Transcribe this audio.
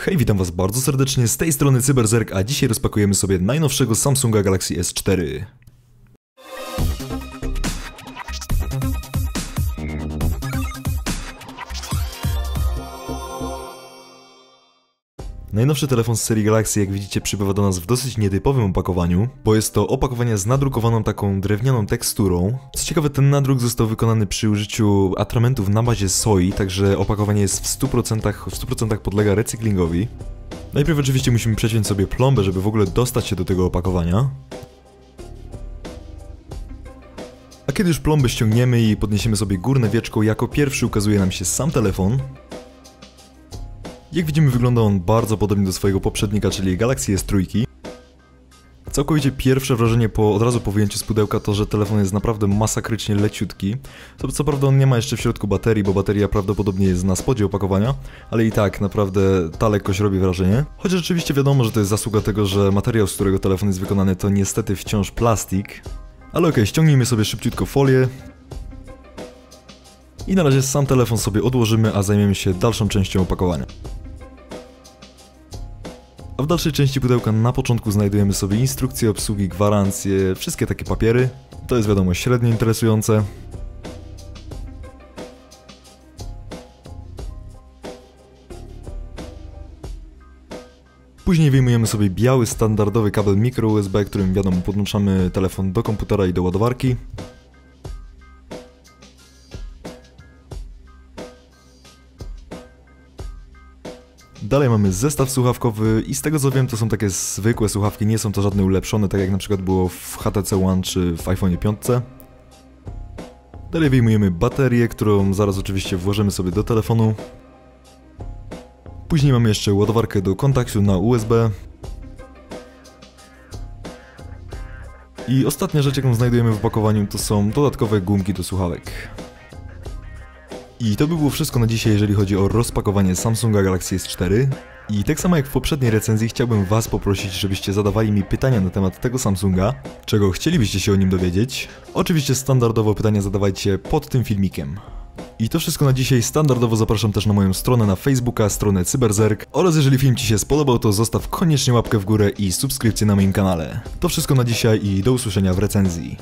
Hej, witam was bardzo serdecznie, z tej strony Cyberzerk, a dzisiaj rozpakujemy sobie najnowszego Samsunga Galaxy S4. Najnowszy telefon z serii Galaxy, jak widzicie, przybywa do nas w dosyć nietypowym opakowaniu, bo jest to opakowanie z nadrukowaną taką drewnianą teksturą. Co ciekawe, ten nadruk został wykonany przy użyciu atramentów na bazie soi, także opakowanie jest w 100%, w 100% podlega recyklingowi. Najpierw oczywiście musimy przeciąć sobie plombę, żeby w ogóle dostać się do tego opakowania. A kiedy już plombę ściągniemy i podniesiemy sobie górne wieczko, jako pierwszy ukazuje nam się sam telefon. Jak widzimy wygląda on bardzo podobnie do swojego poprzednika, czyli Galaxy S3. Całkowicie pierwsze wrażenie po, od razu po wyjęciu z pudełka to, że telefon jest naprawdę masakrycznie leciutki. Co, co prawda on nie ma jeszcze w środku baterii, bo bateria prawdopodobnie jest na spodzie opakowania, ale i tak naprawdę ta lekkość robi wrażenie. Chociaż rzeczywiście wiadomo, że to jest zasługa tego, że materiał, z którego telefon jest wykonany to niestety wciąż plastik. Ale okej, okay, ściągnijmy sobie szybciutko folię. I na razie sam telefon sobie odłożymy, a zajmiemy się dalszą częścią opakowania. A w dalszej części pudełka na początku znajdujemy sobie instrukcję obsługi, gwarancje, wszystkie takie papiery. To jest wiadomo średnio interesujące. Później wyjmujemy sobie biały standardowy kabel micro USB, którym wiadomo podłączamy telefon do komputera i do ładowarki. Dalej mamy zestaw słuchawkowy i z tego co wiem to są takie zwykłe słuchawki, nie są to żadne ulepszone, tak jak na przykład było w HTC One czy w iPhone 5. Dalej wyjmujemy baterię, którą zaraz oczywiście włożymy sobie do telefonu. Później mamy jeszcze ładowarkę do kontaktu na USB. I ostatnia rzecz jaką znajdujemy w opakowaniu to są dodatkowe gumki do słuchawek. I to by było wszystko na dzisiaj, jeżeli chodzi o rozpakowanie Samsunga Galaxy S4. I tak samo jak w poprzedniej recenzji chciałbym was poprosić, żebyście zadawali mi pytania na temat tego Samsunga, czego chcielibyście się o nim dowiedzieć. Oczywiście standardowo pytania zadawajcie pod tym filmikiem. I to wszystko na dzisiaj. Standardowo zapraszam też na moją stronę na Facebooka, stronę Cyberzerk oraz jeżeli film Ci się spodobał, to zostaw koniecznie łapkę w górę i subskrypcję na moim kanale. To wszystko na dzisiaj i do usłyszenia w recenzji.